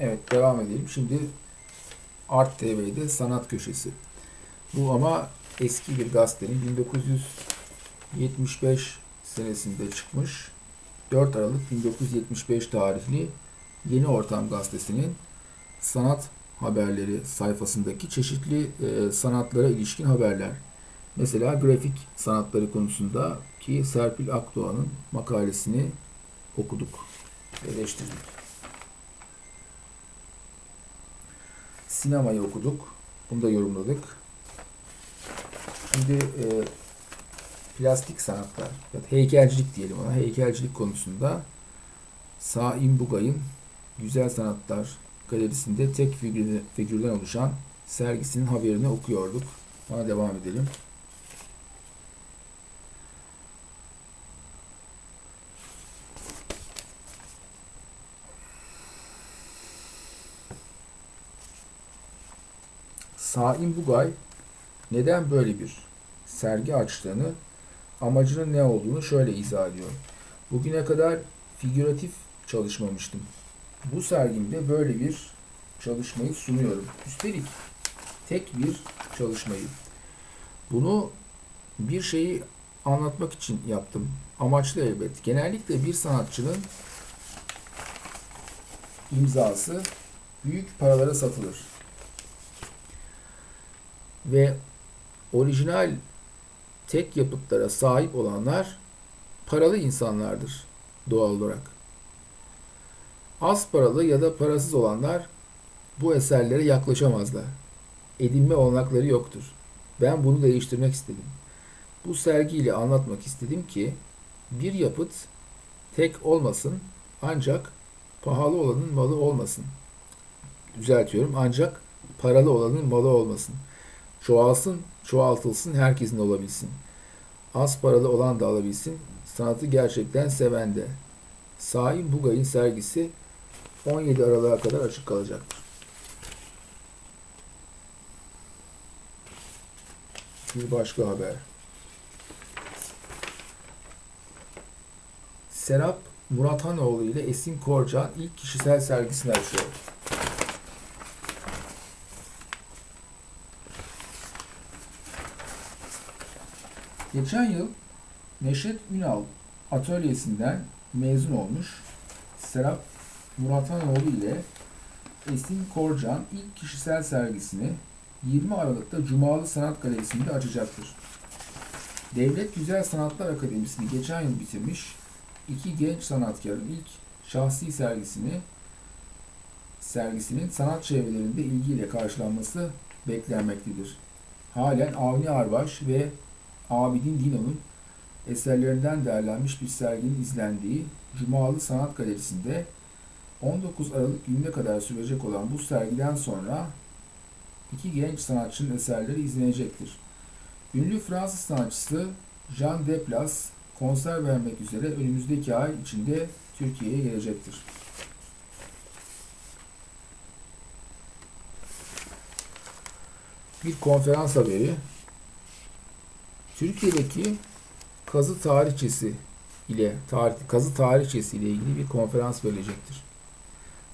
Evet devam edelim. Şimdi Art TV'de sanat köşesi. Bu ama eski bir gazetenin 1975 senesinde çıkmış. 4 Aralık 1975 tarihli Yeni Ortam gazetesinin sanat haberleri sayfasındaki çeşitli e, sanatlara ilişkin haberler. Mesela grafik sanatları konusunda ki Serpil Akdoğan'ın makalesini okuduk, eleştirdik. Sinemayı okuduk, bunu da yorumladık. Şimdi e, plastik sanatlar, ya da heykelcilik diyelim ona, heykelcilik konusunda Saim Bugay'ın Güzel Sanatlar Galerisi'nde tek figürden, oluşan sergisinin haberini okuyorduk. Ona devam edelim. Saim Bugay neden böyle bir sergi açtığını, amacının ne olduğunu şöyle izah ediyor. Bugüne kadar figüratif çalışmamıştım. Bu sergimde böyle bir çalışmayı sunuyorum. Üstelik tek bir çalışmayı. Bunu bir şeyi anlatmak için yaptım. Amaçlı elbet. Genellikle bir sanatçının imzası büyük paralara satılır. Ve orijinal tek yapıtlara sahip olanlar paralı insanlardır doğal olarak. Az paralı ya da parasız olanlar bu eserlere yaklaşamazlar. Edinme olanakları yoktur. Ben bunu değiştirmek istedim. Bu sergiyle anlatmak istedim ki bir yapıt tek olmasın ancak pahalı olanın malı olmasın. Düzeltiyorum ancak paralı olanın malı olmasın. Çoğalsın, çoğaltılsın, herkesin olabilsin. Az paralı olan da alabilsin, sanatı gerçekten seven de. Saim Bugay'ın sergisi 17 Aralık'a kadar açık kalacaktır. Bir başka haber. Serap Murathanoğlu ile Esin Korcan ilk kişisel sergisini açıyor. Geçen yıl Neşet Ünal atölyesinden mezun olmuş Serap Murathanoğlu ile Esin Korcan ilk kişisel sergisini 20 Aralık'ta Cumalı Sanat Galerisi'nde açacaktır. Devlet Güzel Sanatlar Akademisi'ni geçen yıl bitirmiş iki genç sanatkarın ilk şahsi sergisini sergisinin sanat çevrelerinde ilgiyle karşılanması beklenmektedir. Halen Avni Arbaş ve Abidin Dino'nun eserlerinden değerlenmiş bir serginin izlendiği Cumalı Sanat Galerisi'nde 19 Aralık gününe kadar sürecek olan bu sergiden sonra iki genç sanatçının eserleri izlenecektir. Ünlü Fransız sanatçısı Jean Deplas konser vermek üzere önümüzdeki ay içinde Türkiye'ye gelecektir. Bir konferans haberi. Türkiye'deki kazı tarihçesi ile tarih, kazı tarihçesi ile ilgili bir konferans verilecektir.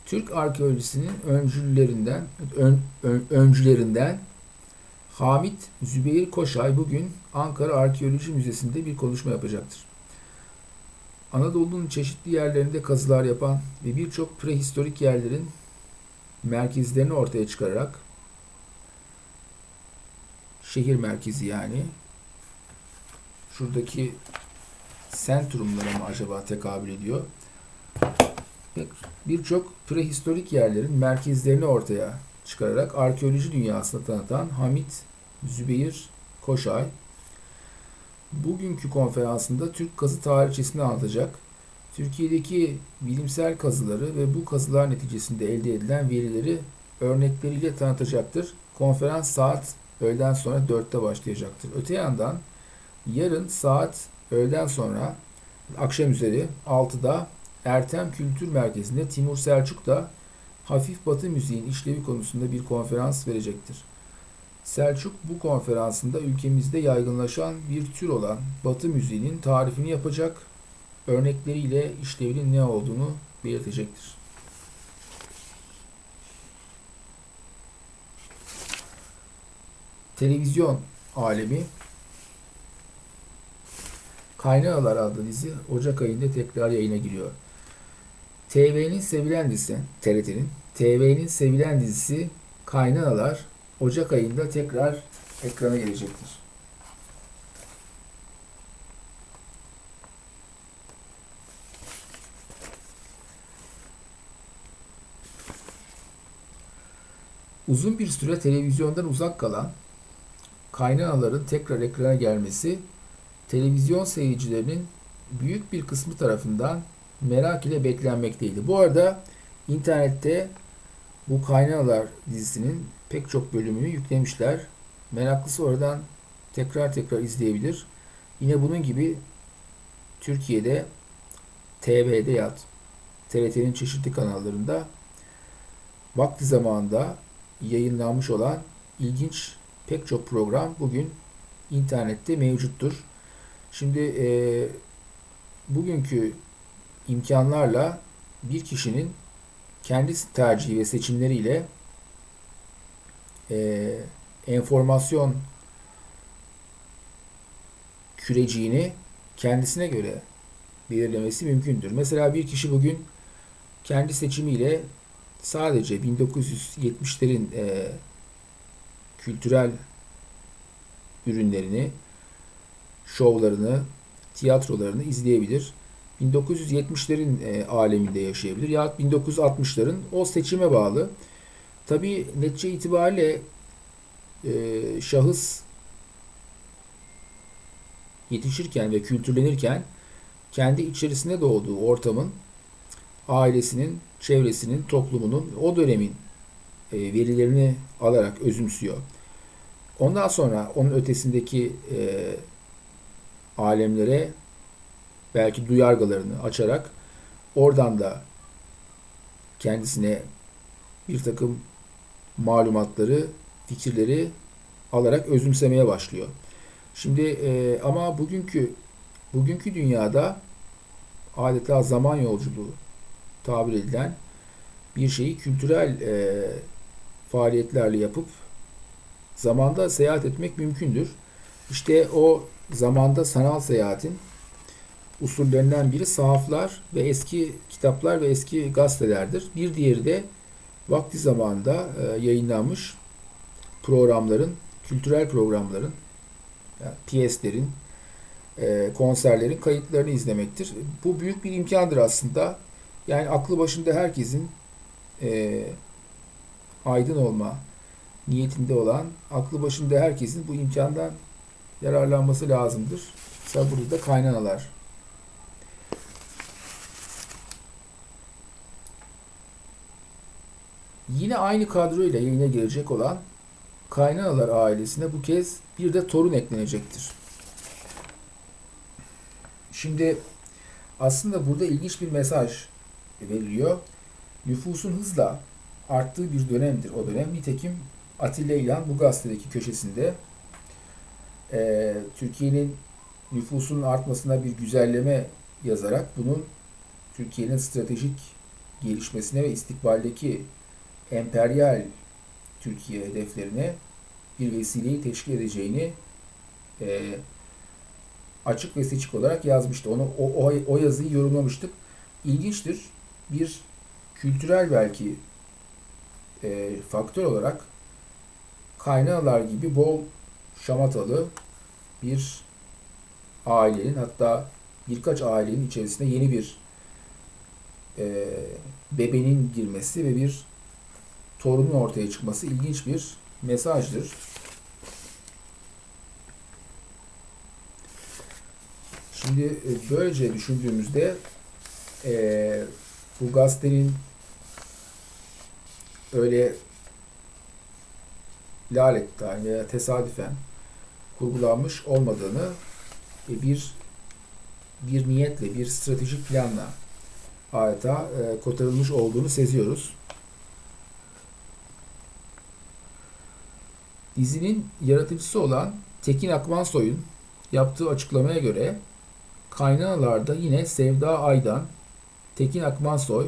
Türk arkeolojisinin öncülerinden ön, ön, öncülerinden Hamit Zübeyir Koşay bugün Ankara Arkeoloji Müzesi'nde bir konuşma yapacaktır. Anadolu'nun çeşitli yerlerinde kazılar yapan ve birçok prehistorik yerlerin merkezlerini ortaya çıkararak şehir merkezi yani şuradaki sentrumlara mı acaba tekabül ediyor? Birçok prehistorik yerlerin merkezlerini ortaya çıkararak arkeoloji dünyasını tanıtan Hamit Zübeyir Koşay bugünkü konferansında Türk kazı tarihçesini anlatacak. Türkiye'deki bilimsel kazıları ve bu kazılar neticesinde elde edilen verileri örnekleriyle tanıtacaktır. Konferans saat öğleden sonra 4'te başlayacaktır. Öte yandan Yarın saat öğleden sonra akşam üzeri 6'da Ertem Kültür Merkezi'nde Timur Selçuk da hafif batı müziğin işlevi konusunda bir konferans verecektir. Selçuk bu konferansında ülkemizde yaygınlaşan bir tür olan batı müziğinin tarifini yapacak, örnekleriyle işlevinin ne olduğunu belirtecektir. Televizyon alemi Kaynağılar adlı dizi Ocak ayında tekrar yayına giriyor. TV'nin sevilen dizisi, TRT'nin, TV'nin sevilen dizisi Kaynağılar Ocak ayında tekrar ekrana gelecektir. Uzun bir süre televizyondan uzak kalan kaynağaların tekrar ekrana gelmesi televizyon seyircilerinin büyük bir kısmı tarafından merak ile beklenmekteydi. Bu arada internette bu Kaynalar dizisinin pek çok bölümünü yüklemişler. Meraklısı oradan tekrar tekrar izleyebilir. Yine bunun gibi Türkiye'de TV'de ya TRT'nin çeşitli kanallarında vakti zamanında yayınlanmış olan ilginç pek çok program bugün internette mevcuttur. Şimdi e, bugünkü imkanlarla bir kişinin kendi tercihi ve seçimleriyle e, enformasyon küreciğini kendisine göre belirlemesi mümkündür. Mesela bir kişi bugün kendi seçimiyle sadece 1970'lerin e, kültürel ürünlerini, şovlarını, tiyatrolarını izleyebilir. 1970'lerin e, aleminde yaşayabilir ya 1960'ların o seçime bağlı. Tabi netice itibariyle e, şahıs yetişirken ve kültürlenirken kendi içerisinde doğduğu ortamın ailesinin, çevresinin, toplumunun o dönemin e, verilerini alarak özümsüyor. Ondan sonra onun ötesindeki e, alemlere belki duyargalarını açarak oradan da kendisine bir takım malumatları, fikirleri alarak özümsemeye başlıyor. Şimdi e, ama bugünkü bugünkü dünyada adeta zaman yolculuğu tabir edilen bir şeyi kültürel e, faaliyetlerle yapıp zamanda seyahat etmek mümkündür. İşte o zamanda sanal seyahatin usullerinden biri sahaflar ve eski kitaplar ve eski gazetelerdir. Bir diğeri de vakti zamanında e, yayınlanmış programların, kültürel programların, yani piyeslerin, e, konserlerin kayıtlarını izlemektir. Bu büyük bir imkandır aslında. Yani aklı başında herkesin e, aydın olma niyetinde olan, aklı başında herkesin bu imkandan yararlanması lazımdır. Mesela burada da kaynanalar. Yine aynı kadroyla yayına gelecek olan Kaynanalar ailesine bu kez bir de torun eklenecektir. Şimdi aslında burada ilginç bir mesaj veriliyor. Nüfusun hızla arttığı bir dönemdir o dönem. Nitekim Atilla İlhan bu gazetedeki köşesinde e, Türkiye'nin nüfusunun artmasına bir güzelleme yazarak bunun Türkiye'nin stratejik gelişmesine ve istikbaldeki emperyal Türkiye hedeflerine bir vesileyi teşkil edeceğini e, açık ve seçik olarak yazmıştı. Onu o, o, o yazıyı yorumlamıştık. İlginçtir. Bir kültürel belki e, faktör olarak kaynağlar gibi bol şamatalı bir ailenin hatta birkaç ailenin içerisinde yeni bir e, bebenin girmesi ve bir torunun ortaya çıkması ilginç bir mesajdır. Şimdi e, böylece düşündüğümüzde e, bu gazetenin öyle laletten veya tesadüfen kurgulanmış olmadığını ve bir bir niyetle, bir stratejik planla adeta e, kotarılmış olduğunu seziyoruz. Dizinin yaratıcısı olan Tekin Akmansoy'un yaptığı açıklamaya göre kaynağlarda yine Sevda Aydan, Tekin Akmansoy,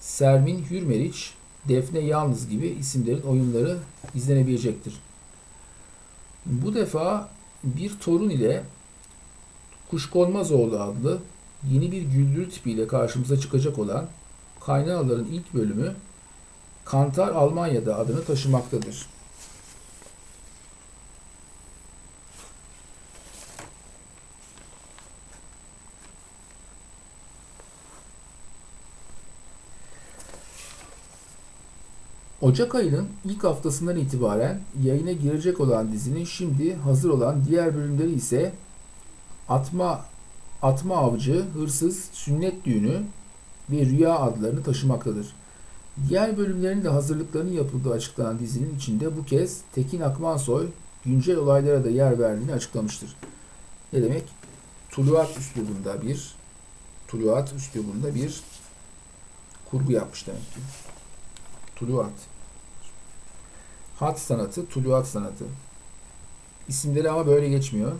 Sermin Hürmeriç, Defne Yalnız gibi isimlerin oyunları izlenebilecektir. Bu defa bir torun ile Kuşkonmazoğlu adlı yeni bir güldürü tipiyle karşımıza çıkacak olan Kaynağaların ilk bölümü Kantar Almanya'da adını taşımaktadır. Ocak ayının ilk haftasından itibaren yayına girecek olan dizinin şimdi hazır olan diğer bölümleri ise Atma Atma Avcı, Hırsız, Sünnet Düğünü ve Rüya adlarını taşımaktadır. Diğer bölümlerin de hazırlıklarının yapıldığı açıklanan dizinin içinde bu kez Tekin Akmansoy güncel olaylara da yer verdiğini açıklamıştır. Ne demek? Tuluat üslubunda bir Tuluat üslubunda bir kurgu yapmış demek ki. Tuluat. Hat sanatı, tuluat sanatı. İsimleri ama böyle geçmiyor.